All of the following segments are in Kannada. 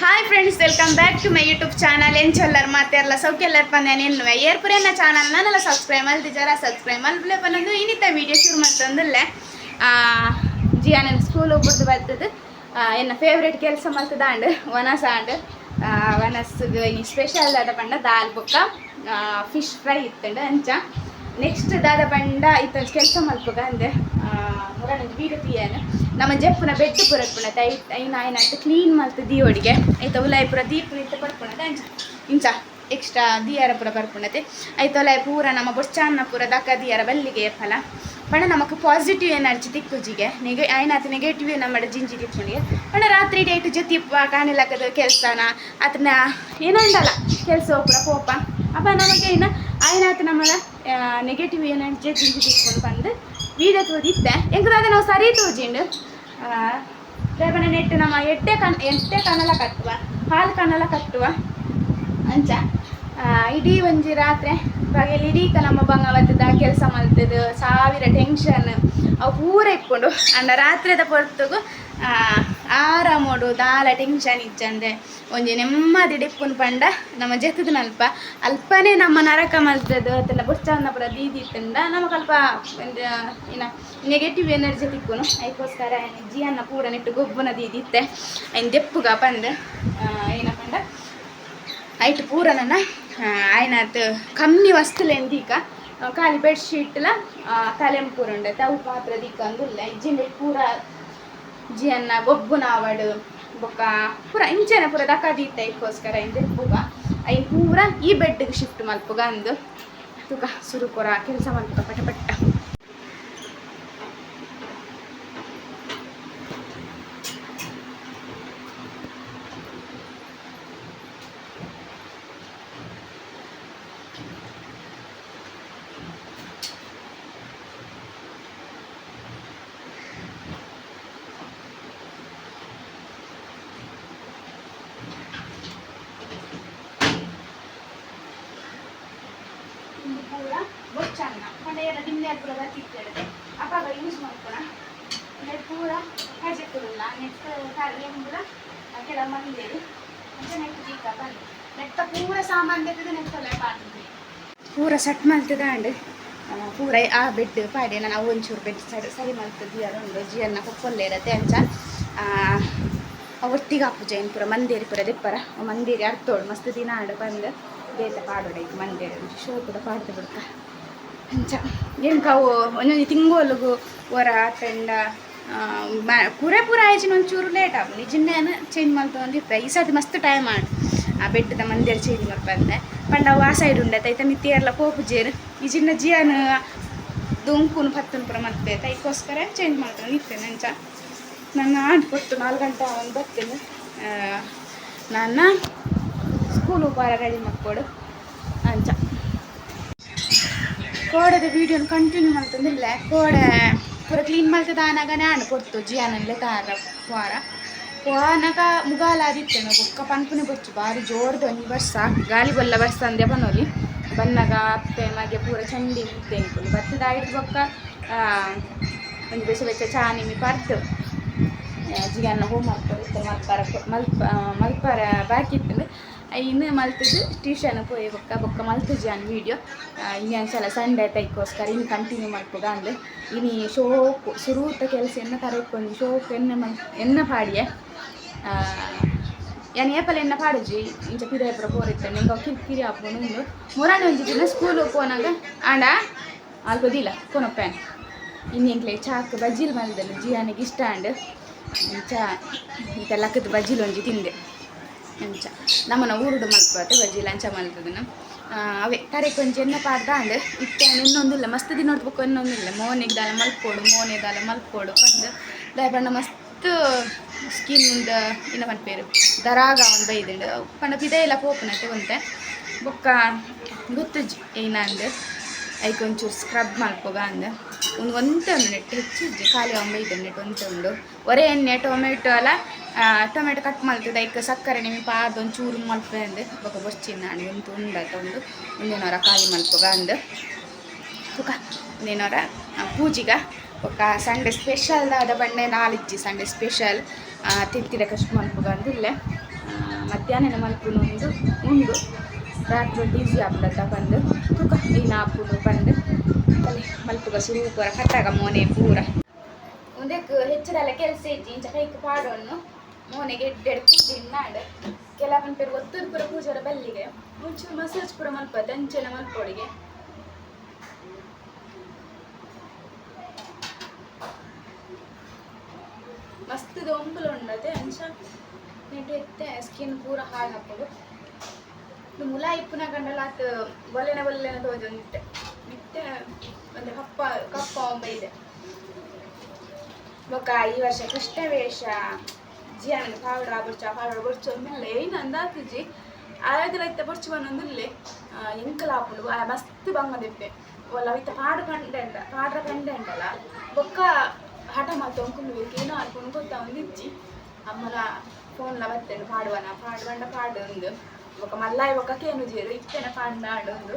Hi friends welcome back to my YouTube channel ಏನು ಚೊಲ್ಲರ್ ಮಾತೆಲ್ಲ ಸೌಖ್ಯಲ್ಲರ್ ಏರ್ಪುರಿ ಏರ್ಪುರೇನ ಚಾನಲ್ ನಾನೆಲ್ಲ ಸಬ್ಸ್ಕ್ರೈಬ್ ಅಲ್ಲಿ ಜರ ಸಬ್ಸ್ಕ್ರೈಬ್ ಅಲ್ಲಿ ಬಂದು ಇನ್ನಿತ ವೀಡಿಯೋ ಶುರು ಮಾಡ್ತಂದಲ್ಲೇ ನನ್ನ ಸ್ಕೂಲ್ ಒಬ್ಬರದು ಬರ್ತದೆ. ಎನ್ನ ಫೇವ್ರೇಟ್ ಕೆಲಸ ಮಲ್ತದಾಂಡ್ ವನಸ ಆಂಡ್ ವನಸ್ ಈ ಸ್ಪೆಷಲ್ ದಾದ ಪಂಡ ದಾಲ್ ಬೊಕ್ಕ ಫಿಶ್ ಫ್ರೈ ಇತ್ತಂಡ ಅಂಚ. ನೆಕ್ಸ್ಟ್ ದಾದ ಪಂಡ ಇತ್ತ ಕೆಲಸ ಮಲ್ಪಗ ಅಂದೆ. ಮುರಣ ವೀಡಿಯೋ ನಮ್ಮ ಜಪ್ಪುನ ಬೆಟ್ಟು ತೈ ಐನ ಆಯ್ನ ಕ್ಲೀನ್ ಮಲ್ತು ದಿಯೋಡಿಗೆ ಐತ ಉಲಾಯ್ ಪೂರ ದೀಪ ಪಡ್ಪುಣತೆ ಅಂಚ ಇಂಚ. ಎಕ್ಸ್ಟ್ರಾ ದಿಯಾರ ಪುರ ಬರ್ಪುಣತೆ. ಐತ ಉಲಾಯ್ ಪೂರ ನಮ್ಮ ಬೊಚ್ಚಾನ್ನ ಪುರ ದಕ್ಕ ದಿಯಾರ ಬಲ್ಲಿಗೆ ಫಲ ಪಣ ನಮಕ್ ಪಾಸಿಟಿವ್ ಎನರ್ಜಿ ತಿಕ್ಕುಜಿಗೆ ನೆಗೆ ಆಯ್ನಾತ ನೆಗೆಟಿವ್ ನಮ್ಮ ಜಿಂಜಿ ತಿಕ್ಕೊಂಡಿಗೆ ಪಣ ರಾತ್ರಿ ಡೇಟ್ ಜೊತೆ ಕಾಣಿಲಕ್ಕದ ಕೆಲಸನ. ಅದನ್ನ ಏನೋ ಉಂಡಲ್ಲ ಕೆಲಸ ಪುರ ಕೋಪ. ಅಪ್ಪ ನಮಗೆ ಇನ್ನು ಆಯ್ನಾತ ನಮ್ಮಲ್ಲ ನೆಗೆಟಿವ್ ಎನರ್ಜಿ ಜಿಂಜಿ ತಿಕ್ಕೊಂಡು ಬಂದು ವೀಡಿಯೋ ತೋದಿದ್ದೆ ಎಂಕದಾಗ ನಾವು ಸರಿ ತೋಜಿಂಡು ರೇಪಣ ನೆಟ್ಟು ನಮ್ಮ ಎಟ್ಟೆ ಕಣ್ ಎಟ್ಟೆ ಕಣಲ ಕಟ್ಟುವ ಹಾಲು ಕಣಲ ಕಟ್ಟುವ ಅಂಚ? ಇಡೀ ಒಂಜಿ ರಾತ್ರಿ ಬಗೆಯಲ್ಲಿ ಇಡೀ ನಮ್ಮ ಬಂಗವತ್ತದ ಕೆಲಸ ಮಲ್ತದು ಸಾವಿರ ಟೆನ್ಷನ್ ಅವು ಪೂರ ಇಟ್ಕೊಂಡು ಅಣ್ಣ ರಾತ್ರಿದ ಪೊರ್ತುಗು ಆರಾಮೋಡು ದಾಲ ಟೆನ್ಷನ್ ಇಜ್ಜಂದೆ. ಒಂಜಿ ನೆಮ್ಮದಿ ಡಿಪ್ಪುನ್ ಪಂಡ ನಮ್ಮ ಜೆತ್ತದ ಅಲ್ಪ ಅಲ್ಪನೇ ನಮ್ಮ ನರಕ ಮಲ್ತದು ಅದೆಲ್ಲ ಬುಚ್ಚನ್ನ ಪುರ ದೀದಿತ್ತಂಡ ನಮಗೆ ಅಲ್ಪ ಏನ ನೆಗೆಟಿವ್ ಎನರ್ಜಿ ತಿಕ್ಕುನು ಅದಕ್ಕೋಸ್ಕರ ಜಿಯನ್ನ ಪೂರ ನೆಟ್ಟು ಗೊಬ್ಬನ ದೀದಿತ್ತೆ ಐನ್ ದೆಪ್ಪುಗ ಪಂದ ಏನ ಪಂಡ? ಐಟ್ ಪೂರ ನನ್ನ ಆಯ್ನ ಕಮ್ಮಿ ವಸ್ತುಲೆಂದೀಕ ಖಾಲಿ ಬೆಡ್ಶೀಟ್ಲ ತಲೆಂಪೂರ ಉಂಡೆ ತವು ಪಾತ್ರ ದಿಕ್ಕ ಅಂದುಲ್ಲ ಇಜ್ಜಿಂಡೆ ಪೂರ ಜಿಯನ್ನ ಬೊಬ್ಬುನ ಅವಡು ಬೊಕ್ಕ ಪೂರ ಇಂಚೆನ ಪೂರ ದೀತ ಇಕ್ಕೋಸ್ಕರ ಇಂದೆ ಪೂಗ ಐನ್ ಪೂರ ಈ ಬೆಡ್ಗೆ ಶಿಫ್ಟ್ ಮಲ್ಪುಗ ಅಂದು. ತುಕ ಸುರು ಕೆಲಸ ಮಲ್ಪ ಪಟ ಪಟ್ಟ. ಇನ್ನು ಪೂರ ಬೊಚ್ಚನ್ನ ಪಂಡೆಯಲ್ಲ ನಿನ್ನೆ ಪೂರ ಬರ್ತಿರ್ತೇವೆ ಅಪ್ಪಾಗ ಯೂಸ್ ಮಾಡ್ಕೊಳ. ಅಂದರೆ ಪೂರ ಕಜೆ ಕೊಡಲ್ಲ. ನೆಟ್ ಕರಿ ಎಂಬುದ ಕೆಲ ಮಂದಿರು ಅಂತ ನೆಟ್ ಜೀಕ ಬಂದು ನೆಟ್ಟ ಪೂರ ಸಾಮಾನ್ ತೆಗೆದು ನೆಟ್ಟಲ್ಲ ಪಾಡ್ತಿದ್ವಿ ಪೂರ ಸಟ್ ಮಲ್ತದ ಅಂಡ್ ಪೂರ ಆ ಬೆಡ್ ಪಾಡಿ ನಾನು ಒಂಚೂರು ಬೆಡ್ ಸರಿ ಸರಿ ಮಲ್ತದ್ದು ಯಾರೊಂದು ಜಿಯನ್ನ ಕೊಪ್ಪಲ್ಲೇ ಇರತ್ತೆ ಅಂಚ ಒಟ್ಟಿಗೆ ಹಾಪು ಜೈನ್ ಪುರ? ಮಂದೇರಿ ಪುರ ದೆಪ್ಪರ? ಮಂದೇರಿ ಅರ್ತೋಡು ಮಸ್ತ್ ದಿನ ಆಡು ಬಂದು. ಬೇತ ಪಾಡೋಡ ಈಗ ಮಂದೇರಿ ಶೋ ಕೂಡ ಪಾಡ್ದು ಬಿಡ್ತ. ಅಂಚ. ಏನು ಕಾವು, ಒಂದೊಂದು ತಿಂಗೋಲುಗು ಪೆಂಡ ಮ- ಪೂರೆ ಪೂರ ಆಯ್ಚಿನ ಒಂಚೂರು ಲೇಟ್ ಆಗು ನಿಜನ್ನೇನು ಚೇಂಜ್ ಮಾಡ್ತಾ ಒಂದಿರ್ತ ಈ ಸತಿ ಮಸ್ತ್ ಟೈಮ್ ಆಡ್ ಆ ಬೆಟ್ಟದ ಮಂದಿರ ಚೇಂಜ್ ಮಾಡ್ಬಂದೆ ಪಂಡ ಆ ಸೈಡ್ ಉಂಡೆ ತೈತ ಮಿ ಎಲ್ಲ ಪೋಪು ಜೇರು. ಈ ಚಿನ್ನ ಜಿಯನ್ ದುಂಕುನು ಪತ್ತನ ಪುರ ಮತ್ತೆ ತೈಕೋಸ್ಕರ ಚೇಂಜ್ ಮಾಡ್ತಾನೆ ನಿರ್ತೇನೆ ಅಂಚ ನನ್ನ ಆಂಟ್ ಕೊಟ್ಟು ನಾಲ್ಕು ಗಂಟೆ ಒಂದು ಬರ್ತೇನೆ. ನನ್ನ ಸ್ಕೂಲ್ ಉಪಹಾರ ರೆಡಿ ಮಾಡ್ಕೊಡು ಅಂಚ ಕೋಡದ ವೀಡಿಯೋನ ಕಂಟಿನ್ಯೂ ಮಾಡ್ತಂದಿಲ್ಲ ಕೋಡೆ ಪೂರ ಕ್ಲೀನ್ ಮಾಡ್ತದ ಆನಾಗ ನಾನು ಕೊಡ್ತು. ಜಿಯಾನಲ್ಲೇ ತಾರ ವಾರ. ವಾನಗ ಮುಗಾಲ ನಾವು ಬೊಕ್ಕ ಪನ್ಪುನೆ ಬಚ್ಚು. ಭಾರಿ ಜೋರ್ದು ಒಂದು ವರ್ಷ. ಗಾಳಿ ಬಲ್ಲ ವರ್ಷ ಅಂದೆ ಬನ್ನೋಲಿ ಬನ್ನಗ ಅತ್ತೆ, ಮಗೆ ಪೂರ ಚಂಡಿ ಮುದ್ದೆ ಅನ್ಕೊಂಡು ಆಯ್ತು ಬೊಕ್ಕ ಒಂದು ಬೆಸ ಬೆಚ್ಚ ಚಾ ನಿಮಿ ಪರ್ತು. ಜಿಗನ್ನ ಹೋಮ್ ಮಾಡ್ತಾರೆ. ಮಲ್ಪಾರ ಮಲ್ಪ ಮಲ್ಪಾರ ಇನ್ನು ಮಲ್ತದ್ದು ಟ್ಯೂಷನ್ ಪೋಯೆ ಬೊಕ್ಕ ಬೊಕ್ಕ ಮಲ್ತುಜಿ ಅನ್ ವೀಡಿಯೋ ಇನ್ನೊಂದ್ಸಲ ಸಂಡೆ ತೈಕೋಸ್ಕರ ಇನ್ನು ಕಂಟಿನ್ಯೂ ಮಾಡ್ಕೊಡ ಅಂದ್ಲು ಇನ್ನು ಶೋಕು, ಸುರೂತ ಕೆಲಸ ಎನ್ನ ಕರೆಕೊಂಡು ಶೋಕು ಎನ್ನ ಎನ್ನ ಪಾಡಿಯೆ? ಯಾನ್ ಏಪಲ್ ಎನ್ನ ಪಾಡಿಜಿ ಇಂಚ ಪಿರ ಪುರ ಪೋರಿತ್ತೆ ನಿಂಗೆ ಕಿರಿಕಿರಿ ಹಾಕೊಂಡು ಉಂಡು ಮೂರನೇ ಒಂದು ದಿನ ಸ್ಕೂಲು ಪೋನಾಗ, ಆಂಡ ಅಲ್ಪದಿಲ್ಲ ಕೊನೊಪ್ಪೇನ್ ಇನ್ನೆಂಕ್ಲೆ ಚಾಕ್ ಬಜ್ಜಿಲ್ ಮಲ್ದಲ್ಲ ಜಿಯಾನಿಗೆ ಇಷ್ಟ ಅಂಡ್ ಚಾ ಲಕ್ಕದ ಬಜ್ಜಿಲ್ ಒಂಜಿ ತಿಂದೆ. ಅಂಚ ನಮ್ಮನ ಊರುಡು ಮಲ್ಪತ್ತೆ ಬಜ್ಜಿ ಅಂಚ ಮಲ್ತದನ ಅವೇ, ತರೆ ಕೊಂಚ ಎನ್ನ ಪಾಡ್ದ ಅಂಡ್ ಇತ್ತೆ ಇನ್ನೊಂದಿಲ್ಲ. ಮಸ್ತ್ ದಿನ ನೋಡ್ಬೇಕು ಇನ್ನೊಂದಿಲ್ಲ. ಮೋನಿಗೆ ದಾಲ ಮಲ್ಪೋಡು ಮೋನೆ ದಾಲ ಮಲ್ಪೋಡು ಪಂದು ದಾಯಪಂಡ ಮಸ್ತ್ ಸ್ಕಿನ್ ಇನ್ನ ಮನ್ಪೇರು ದರಾಗ ಒಂದು ಬೈದಿಂಡು ಪಂಡ ಪಿದೆ ಇಲ್ಲ ಪೋಪನತ್ತೆ ಒಂತೆ. ಬೊಕ್ಕ ಗೊತ್ತು ಏನಂದ್ರೆ ಐಕೊಂಚೂರು ಸ್ಕ್ರಬ್ ಮಲ್ಪೋಗ ಅಂದ. ಒಂದು ಒಂತೆ ಒಂದು ನೆಟ್ಟು, ಹೆಚ್ಚು ಖಾಲಿ ಒಂಬೈದು ನೆಟ್ಟು ಒಂತೆ ಉಂಡು ಒರೆ ಎಣ್ಣೆ, ಟೊಮೆಟೊ ಅಲ್ಲ ಟೊಮೆಟೊ ಕಟ್ ಮಲ್ತದ ಈಗ ಸಕ್ಕರೆ ನಿಮಗೆ ಪಾದ ಒಂದು ಒಂಚೂರು ಮಲ್ಪೆ ಅಂದು. ಬೊಕ್ಕ ಬೊಚ್ಚಿನ ನಾನು ಒಂದು ಉಂಡತ ಉಂಡು ಒಂದೇನೋರ ಖಾಲಿ ಮಲ್ಪಗ ಅಂದು. ತುಕ, ಒಂದೇನೋರ ಪೂಜಿಗ. ಬೊಕ್ಕ ಸಂಡೆ ಸ್ಪೆಷಲ್ ದಾದ ಬಂಡೆ ನಾಲಿಜ್ಜಿ ಸಂಡೆ ಸ್ಪೆಷಲ್ ತಿತ್ತಿದ ಕಷ್ಟ ಮಲ್ಪೋಗ ಅಂದಿಲ್ಲೆ ಮಧ್ಯಾಹ್ನ ಮಲ್ಪುನು ಒಂದು ಉಂಡು. ರಾತ್ರಿ ಈಸಿ ಆಗ್ಲತ್ತ ಬಂದು. ತೂಕ ನೀನು ಹಾಪುನು ಬಂದು. ಮಲ್ಪುಗ ಪೂರ ಕಟ್ಟಾಗ ಮೋನೆ ಪೂರ ಒಂದಕ್ಕೆ ಹೆಚ್ಚಿರಲ್ಲ ಕೆಲಸ ಇಜ್ಜಿ ಇಂಚ ಕೈಕ್ ಪಾಡೋನು ಮೋನೆಗೆ ಎಡ್ಡೆಡ್ ಪೂಜೆ ನಾಡು ಕೆಲವೊಂದು ಪೇರು ಒತ್ತದ ಪೂರ ಪೂಜಾರ ಬಲ್ಲಿಗೆ ಮುಂಚೆ ಮಸಾಜ್ ಪೂರ ಮಲ್ಪ ದಂಚೆನ ಮಲ್ಪೊಡಿಗೆ ಮಸ್ತ್ ಒಂಬಲು ಉಂಡತೆ ಅಂಚ ನೆಟ್ಟು ಎತ್ತೆ ಸ್ಕಿನ್ ಪೂರ ಹಾಳು ಹಾಕೋದು ಮುಲಾಯಿಪ್ಪುನ ಕಂಡಲ್ಲ ಆತ ಒಲೆನ ಒಲ್ಲೆನ ತೋಜೊಂದಿತ್ತೆ ಬಿಟ್ಟ ಒಂದು ಕಪ್ಪ ಕಪ್ಪ ಒಂಬ ಇದೆ. ಬೊಕ್ಕ ಈ ವರ್ಷ ಕೃಷ್ಣವೇಷ ಜಿ ಅಂದ್ರೆ ಪಾವಡ ಬೊರ್ಚ ಪಾವಡ ಬೊರ್ಚು ಅಂದ್ಮೇಲೆ ಏನು ಅಂದಾತುಜಿ ಆಯ್ದಲ ಇತ್ತ ಬೊರ್ಚು ಬಂದೊಂದುಲ್ಲೆ ಎಂಕಲ ಹಾಕೊಂಡು ಮಸ್ತ್ ಬಂಗದಿಪ್ಪೆ ಒಲ್ಲ ಇತ್ತ ಪಾಡು ಕಂಡೆ ಅಂದ ಪಾಡ್ರ ಕಂಡೆ ಅಂಡಲ್ಲ ಬೊಕ್ಕ ಹಠ ಮಾತು ಅಂಕೊಂಡು ಏನೋ ಅನ್ಕೊಂಡು ಗೊತ್ತಾ ಒಂದು ಇಜ್ಜಿ. ಅಮ್ಮನ ಫೋನ್ಲ ಬತ್ತೆಂಡು ಪಾಡುವನ ಪಾಡು ಬಂಡ ಪಾಡು ಒಂದು ಒಕ್ಕ ಮಲ್ಲಾಯಿ ಒಕ್ಕ ಕೇನು ಜೀರು ಇತ್ತೇನ ಪಾಂಡ ಆಡೊಂದು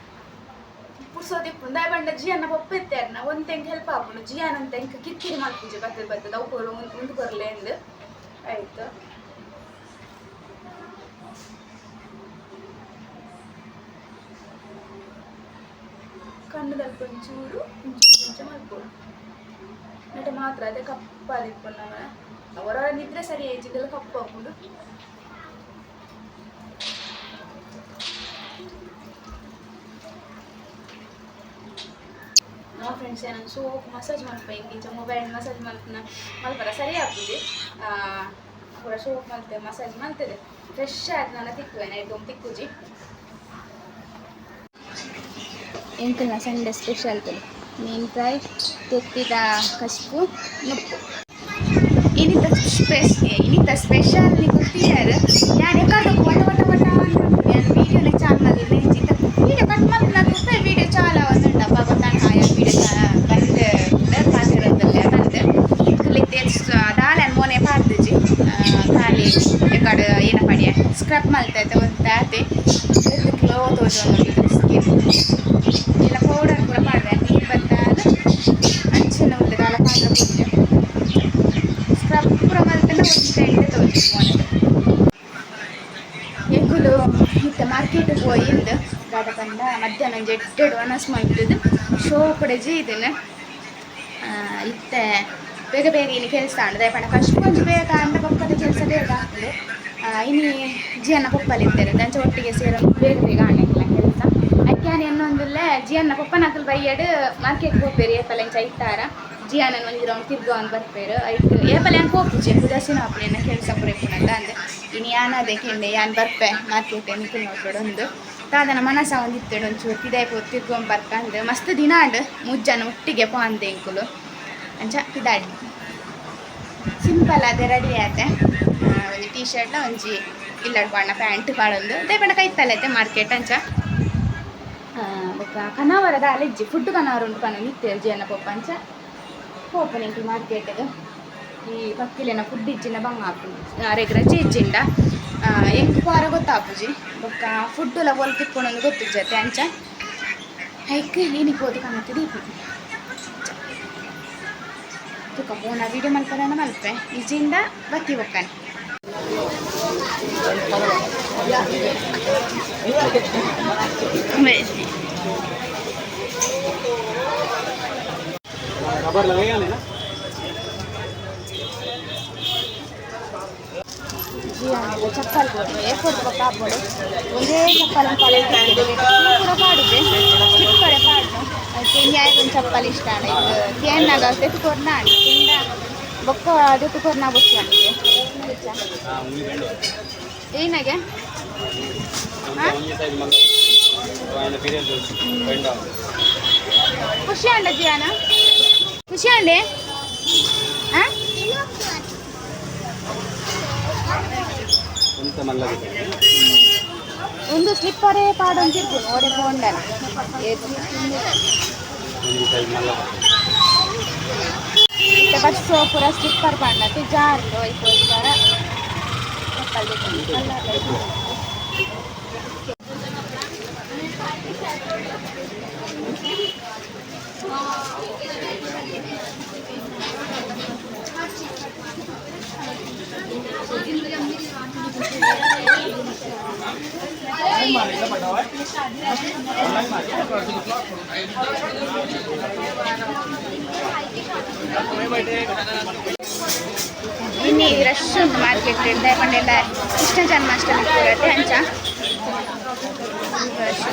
ಪುರ್ಸೋತಿಪ್ಪುನು ದಯ ಜಿಯಾನ ಪಪ್ಪ ಎತ್ತಾರನ ಒಂದು ತೆಂಗ್ ಹೆಲ್ಪ್ ಆಪುಂಡು ಜಿಯನ್ ಅಂತ ಎಂಕ ಕಿತ್ತಿರಿ ಮಲ್ಪುಜಿ ಬರ್ತದೆ ಬರ್ತದೆ ಅವು ಕೊಡು, ಮುಂದೆ ಬರಲೆ ಎಂದು ಆಯ್ತು. ಕಣ್ಣದಲ್ಲಿ ಒಂಚೂರು ಇಂಚು ನಟ ಮಾತ್ರ ಅದೇ ಕಪ್ಪಾದಿಪ್ಪು ನಮ್ಮ ಅವರ ನಿದ್ರೆ ಸರಿ ಏಜಿಗೆಲ್ಲ ಕಪ್ಪು ಹಾಕೊಂಡು ನೋ ಸೊ ಮಸಾಜ್ ಮಲ್ಪ ಇಂಚ ಮೊಬೈಲ್ ಮಸಾಜ್ ಮಲ್ಪನ ಮಲ್ಪರ ಸರಿ ಆಗ್ತದೆ ಪೂರ ಸೋಪ್ ಮಲ್ತೆ ಮಸಾಜ್ ಮಲ್ತದೆ ಫ್ರೆಶ್ ಆಗಿ ನಾನು ತಿಕ್ಕುವೆ ನೈಟ್ ತಿಕ್ಕುಜಿ ಎಂಕಲ್ನ ಸಂಡೆ ಸ್ಪೆಷಲ್ ಮೀನು ಫ್ರೈ ತೆತ್ತಿದ ಕಸ್ಪು ನುಪ್ಪು ಇನಿತ ಸ್ಪೆಷ್ ಇನಿತ ಸ್ಪೆಷಲ್ ಗೊತ್ತಿದ್ದಾರೆ ನಾನು ಕಾಲು ಬಟ ಬಟ ಬಟಾನ್ ನಾನು ವೀಡಿಯೋಲಿ ಚಾನಲ್ ನೆಂಚಿತ ವೀಡಿಯೋ ಕಟ್ ಮಾಡ್ಲಾಗುತ್ತೆ ವೀಡಿಯೋ ಚಾಲ ಒಂದುಂಟಪ್ಪ ಗೊತ್ತಾನ ಆಯಾ ವೀಡಿಯೋ ಕಂಡು ಪಾತಿರೋದಲ್ಲ ಕಂಡು ಕಲಿತೆ ದಾಲೆ ಮೋನೆ ಪಾರ್ದಿಜಿ ಖಾಲಿ ಎಕಡೆ ಏನ ಪಡಿಯ ಸ್ಕ್ರಬ್ ಮಲ್ತೈತೆ ಒಂದು ತಾತೆ ಕ್ಲೋ ಸ್ಕಿನ್ ಇಲ್ಲ ಪೌಡರ್ ಕೂಡ ಮಾಡಿದೆ ನೀರು ಬತ್ತಾದ ಅಂಚಿನ ಒಂದು ಕಾಲ ಪಾತ್ರ ಬಿಟ್ಟೆ ಸ್ಕ್ರಬ್ ಪೂರ ಮಲ್ತನ ಒಂದು ಸೈಡ್ ತೋಜಿ ಎಗ್ಗುಲು ಮತ್ತೆ ಮಾರ್ಕೆಟಿಗೆ ಹೋಯಿಂದು ಗಾಡ ಬಂದ ಮಧ್ಯಾಹ್ನ ಒಂದು ಎಡ್ಡೆಡು ಮಾಡಿದ್ದು ಶೋ ಕೂಡ ಇದನ್ನು ಇತ್ತೆ ಬೇಗ ಬೇಗ ಇಲ್ಲಿ ಕೆಲಸ ಅಂದರೆ ಪಣ ಕೊಂಚ ಬೇಗ ಅಂದ ಪಕ್ಕದ ಕೆಲಸ ಬೇಗ ಆಗ್ತದೆ ಇನ್ನು ಜಿಯನ್ನ ಪಪ್ಪಲಿದ್ದಾರೆ ದಂಚ ಒಟ್ಟಿಗೆ ಸೇರೋ ಬೇಗ ಬೇಗ ಆಣೆಲ್ಲ ಕೆಲಸ. ಅಕ್ಕಾನೆ ಅನ್ನೊಂದಿಲ್ಲ ಜಿಯನ್ನ ಪಪ್ಪನ ಬೈಯಡು ಮಾರ್ಕೆಟ್ಗೆ ಹೋಗ್ಬೇರಿ, ಏಪಲ್ ಅಂಚ ಐತಾರ ಜಿಯಾನನ್ ಒಂದು ರೌಂಡ್ ತಿರ್ಗೋ ಅಂತ ಬರ್ಪೇರು ಆಯ್ತು. ಏಪಲ್ಲ ಹೆಂಗೆ ಹೋಗ್ಬಿಜೆ ಉದಾಸೀನ ಹಾಪ್ಲೇನ ಕೆಲಸ ಪುರೇಪುನಂತ ಅಂದೆ. ಇನ್ನು ಯಾನ ಕೆಂಡೆ, ಯಾನ್ ಬರ್ಪೆ. ಮಾರ್ಕೆಟ್ ನಿಂತು ನೋಡ್ಬೇಡು ಒಂದು. ತಾದನ ಮನಸ ಒಂದು ಇತ್ತೇಡು ಒಂಚೂರು. ಪಿದಾಯ್ ಪೋ ತಿರ್ಗೊಂಡ್ ಬರ್ಕಂದು ಮಸ್ತ್ ದಿನ ಅಂಡು ಮುಜ್ಜನ ಒಟ್ಟಿಗೆ ಪಾಂದೆ ಇಂಕುಲು ಅಂಚ ಪಿದಾಡಿ ಸಿಂಪಲ್ ಅದೇ ರೆಡಿ ಆತೆ ಒಂದು ಟೀ ಶರ್ಟ್ಲ ಒಂಜಿ ಇಲ್ಲಡ್ ಬಣ್ಣ ಪ್ಯಾಂಟ್ ಪಾಡೊಂದು ಅದೇ ಬಣ್ಣ ಕೈತಲ್ಲೈತೆ ಮಾರ್ಕೆಟ್ ಅಂಚ. ಬೊಕ್ಕ ಕನಾವರದ ಅಲೆಜ್ಜಿ ಫುಡ್ ಕನಾವರ ಉಂಟು ಕಣ, ನಿತ್ಯ ಜನ ಪೊಪ್ಪ ಅಂಚ. ಮಾರ್ಕೆಟ್ ಮಾರ್ಕೆಟ್ಗೆ ಈ ಪಕ್ಕಿಲೇನ ಫುಡ್ ಇಜ್ಜಿನ ಬಂಗ ಹಾಕೊಂಡು ಅರೆಗ್ ರಜೆ ಇಜ್ಜಿಂಡ ಎಂಕು ಪಾರ ಗೊತ್ತಾಪುಜಿ ಬೊಕ್ಕ ಫುಡ್ಡುಲ ಒಲ್ ಗೊತ್ತು ಗೊತ್ತಿಜ್ಜತೆ ಅಂಚ. ಹೈಕ್, ಏನಿಗೆ ಹೋದು ಕಾಣುತ್ತೆ ದೀಪ. ತುಕ ಪೋನ ವಿಡಿಯೋ ಮಲ್ಪರನ ಮಲ್ಪೆ. ಇಜಿಂದ ಬತ್ತಿ ಬೊಕ್ಕನೆ. ಬೇಸಿ रबर लगेगा नहीं ना ಜಿ ಆಮೇಲೆ ಚಪ್ಪಲ್ ಕೊಡು ಏರ್ಪೋರ್ಟ್ ಪಕ್ಕ ಹಾಕ್ಬೋದು ಒಂದೇ ಚಪ್ಪಲ್ ಕಾಲೇಜ್ ಕೂಡ ಪಾಡುದೆ ಚಿಕ್ಕಡೆ ಪಾಡು ಅದಕ್ಕೆ ನ್ಯಾಯ ಒಂದು ಚಪ್ಪಲ್ ಇಷ್ಟ ಅಲ್ಲ ಇದು ತೇನ್ನಾಗ ತೆತ್ತುಕೊರ್ನ ಆಡಿ ತಿಂದ ಬೊಕ್ಕ ತೆತ್ತುಕೊರ್ನ ಬೊಕ್ಕ हाँ उंगली बैंड हो ಏನಾಗೆ ಖುಷಿ ಅಂಡ ಜಿಯಾನ ಖುಷಿ ಅಂಡಿ ಒಂದು ಸ್ಲಿಪ್ಪರೇ ಪಾಡೊಂದಿರ್ತು ನೋಡಿ ಫೋನ್ ಪೋಂಡನ ಒಂಜಿ ಸೈಡ್ ಮಲ್ಲ ಬಸ್ಸು ಪೂರ ಸ್ಲಿಪ್ಪರ್ ಪಾಂಡತ್ತೆ ಜಾರ್ದು ಐಕೋಸ್ಕರ ಚಪ್ಪಲ್ ತೆಕ್ಕೊಂಡು ಅಲ್ಲ ಇನ್ನು ರಶ್ ಉಂಟು ಮಾರ್ಕೆಟ್ ದಯಪಂಡೆಲ್ಲ ಕೃಷ್ಣ ಜನ್ಮಾಷ್ಟಮಿ ಕೂರತ್ತೆ ಅಂಚ ರಶ್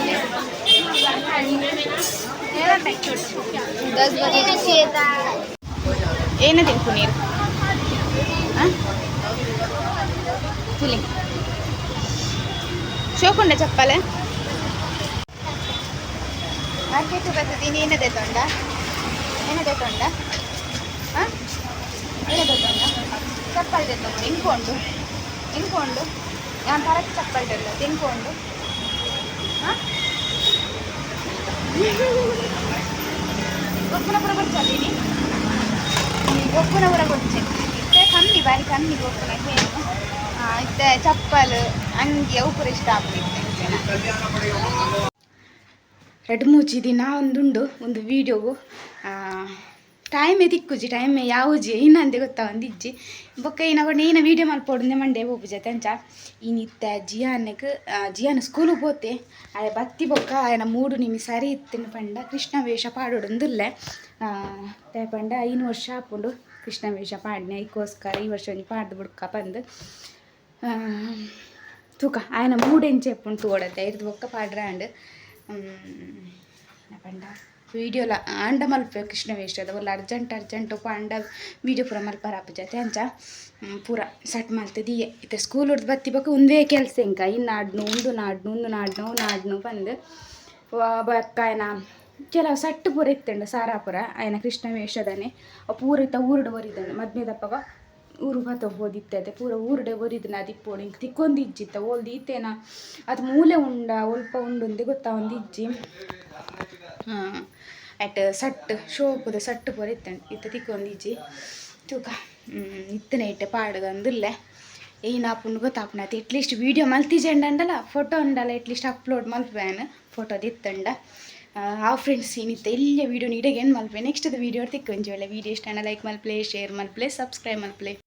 ಏನು ತಿನ್ಕು ನೀರು ಫುಲಿಂಗ್ ಶೋಕುಂಡ ಚಪ್ಪಲೆ ಮಾರ್ಕೆಟ್ ಬರ್ತದೆ ಏನದೆ ತೊಂಡ ಏನದೆ ತೊಂಡ ಹಾಂ ಏನದೆ ತೊಂಡ ಚಪ್ಪಲ್ ತೆತ್ತೊಂಡು ಇನ್ಕೊಂಡು ಇನ್ಕೊಂಡು ನಾನು ತರಕ್ಕೆ ಚಪ್ಪಲ್ ತೆಲ್ಲ ತಿನ್ಕೊಂಡು ಹಾಂ ಗೊಪ್ಪುನ ಪುರ ಬರ್ತೀನಿ ಗೊಪ್ಪುನ ಪುರ ಕೊಡ್ಚೆ ಇತ್ತೆ ಕಮ್ಮಿ ಬಾರಿ ಕಮ್ಮಿ ಗೊಪ್ಪುನ ಏನು ಇತ್ತೆ ಚಪ್ಪಲ್ ಅಂಗಿ ಅವು ಇಷ್ಟ ಆಗ್ತಿತ್ತು ಎರಡು ಮೂಜಿ ದಿನ ಒಂದುಂಡು, ಒಂದು ವೀಡಿಯೋಗು ಟೈಮೇ ದಿಕ್ಕುಜಿ ಟೈಮೇ ಯಾವುಜಿ, ಇನ್ನಂದೆ ಗೊತ್ತಾ ಇಜ್ಜಿ ಬೊಕ್ಕ ಏನಾಗೊಂಡು ಏನ ವೀಡಿಯೋ ಮಲ್ಪೊಡುಂದೆ ಮಂಡೆ ಹೋಗು ಜತೆ ಅಂಚ ಇನ್ನಿತ್ತ ಜಿಯಾನಕ್ಕೆ ಜಿಯಾನ ಸ್ಕೂಲಿಗೆ ಹೋತೆ ಅದೇ ಬತ್ತಿ ಬೊಕ್ಕ ಆಯನ ಮೂಡು ನಿಮಿ ಸರಿ ಇತ್ತಿನ ಪಂಡ, ಕೃಷ್ಣ ವೇಷ ಪಾಡೋಡೊಂದುಲ್ಲೆ. ಪಂಡ ಐನು ವರ್ಷ ಹಾಕೊಂಡು ಕೃಷ್ಣ ವೇಷ ಪಾಡ್ನೆ. ಐಕೋಸ್ಕರ ಈ ವರ್ಷ ಒಂದು ಪಾಡ್ದು ಬಿಡ್ಕ ಬಂದು ತೂಕ ఆయన మూడెంచి ఎప్పుడు తోడతే ఇది ఒక్క పాడ్రాండ్ ಪಂಡ ವೀಡಿಯೋಲ ಆಂಡ ಮಲ್ಪ ಕೃಷ್ಣ ವೇಷದ ಒಲ್ಲ ಅರ್ಜೆಂಟ್ ಅರ್ಜೆಂಟ್ ಒಪ್ಪ ಅಂಡ ವೀಡಿಯೋ ಪೂರ ಮಲ್ಪರ ಜೊತೆ ಅಂಚ ಹ್ಮ್, ಪೂರ ಸಟ್ ಮಲ್ತದಿಯೆ ಇತ್ತೆ ಸ್ಕೂಲ್ ಹೊಡ್ದು ಬತ್ತಿ ಬಕ್ಕ ಒಂದೇ ಕೆಲಸ ಇಂಕ ಇನ್ನು ಆಡ್ನು ಉಂದು ನಾಡ್ನು ಉಂದು ನಾಡ್ನು ನಾಡ್ನು ಬಂದು ವ- ಬಕ್ಕ ಆಯ್ನ ಕೆಲವು ಸಟ್ಟು ಪೂರ ಇತ್ತಂಡು ಸಾರಾಪುರ ಆಯ್ನ ಕೃಷ್ಣ ವೇಷದನೆ ಅವ್ ಪೂರ ಇತ್ತ ಊರುಡು ಬರಿದಂಡು ಮದ್ಮೆ ಬತ್ತ ಓದಿತ್ತದೆ ಪೂರ ಊರುಡೆ ಬರಿದನ ಅದಿಪ್ಪೋಡು ಇಂಕ ತಿಕ್ಕೊಂದು ಇಜ್ಜಿತ್ತ ಓಲ್ದು ಈತೇನ. ಅದು ಮೂಲೆ ಉಂಡ, ಒಲ್ಪ ಉಂಡು ಗೊತ್ತಾ ಒಂದು ಇಜ್ಜಿ. ಎಟ್ ಸಟ್ಟು ಶೋಪುದ ಸಟ್ಟು ಪೂರ ಇತ್ತ ಇತ್ತ ತಿಕ್ಕೊಂದು ಇಜ್ಜಿ. ತೂಕ ಇತ್ತನೆ ಇಟ್ಟೆ ಪಾಡುಗಂದುಲ್ಲೆ ಏನ ಆಪುಂಡು ಗೊತ್ತಾಪುನ ಅದು ಎಟ್ಲೀಸ್ಟ್ ವೀಡಿಯೋ ಮಲ್ತಿಜೆಂಡಲ್ಲ ಫೋಟೋ ಉಂಡಲ್ಲ ಎಟ್ಲೀಸ್ಟ್ ಅಪ್ಲೋಡ್ ಮಲ್ಪೇನು ಫೋಟೋದು ಇತ್ತಂಡ. ಆ ಫ್ರೆಂಡ್ಸ್ ಏನಿತ್ತ ಇಲ್ಲೇ ವೀಡಿಯೋ ನೀಡಗೆ ಏನು ಮಲ್ಪೆ ನೆಕ್ಸ್ಟ್ ವೀಡಿಯೋ ತಿಕ್ಕೊಂಜಿ ಒಳ್ಳೆ, ವೀಡಿಯೋ ಇಷ್ಟ ಲೈಕ್ ಮಲ್ಪ್ಲೆ ಶೇರ್ ಮಲ್ಪ್ಲೆ ಸಬ್ಸ್ಕ್ರೈಬ್ ಮಲ್ಪ್ಲೆ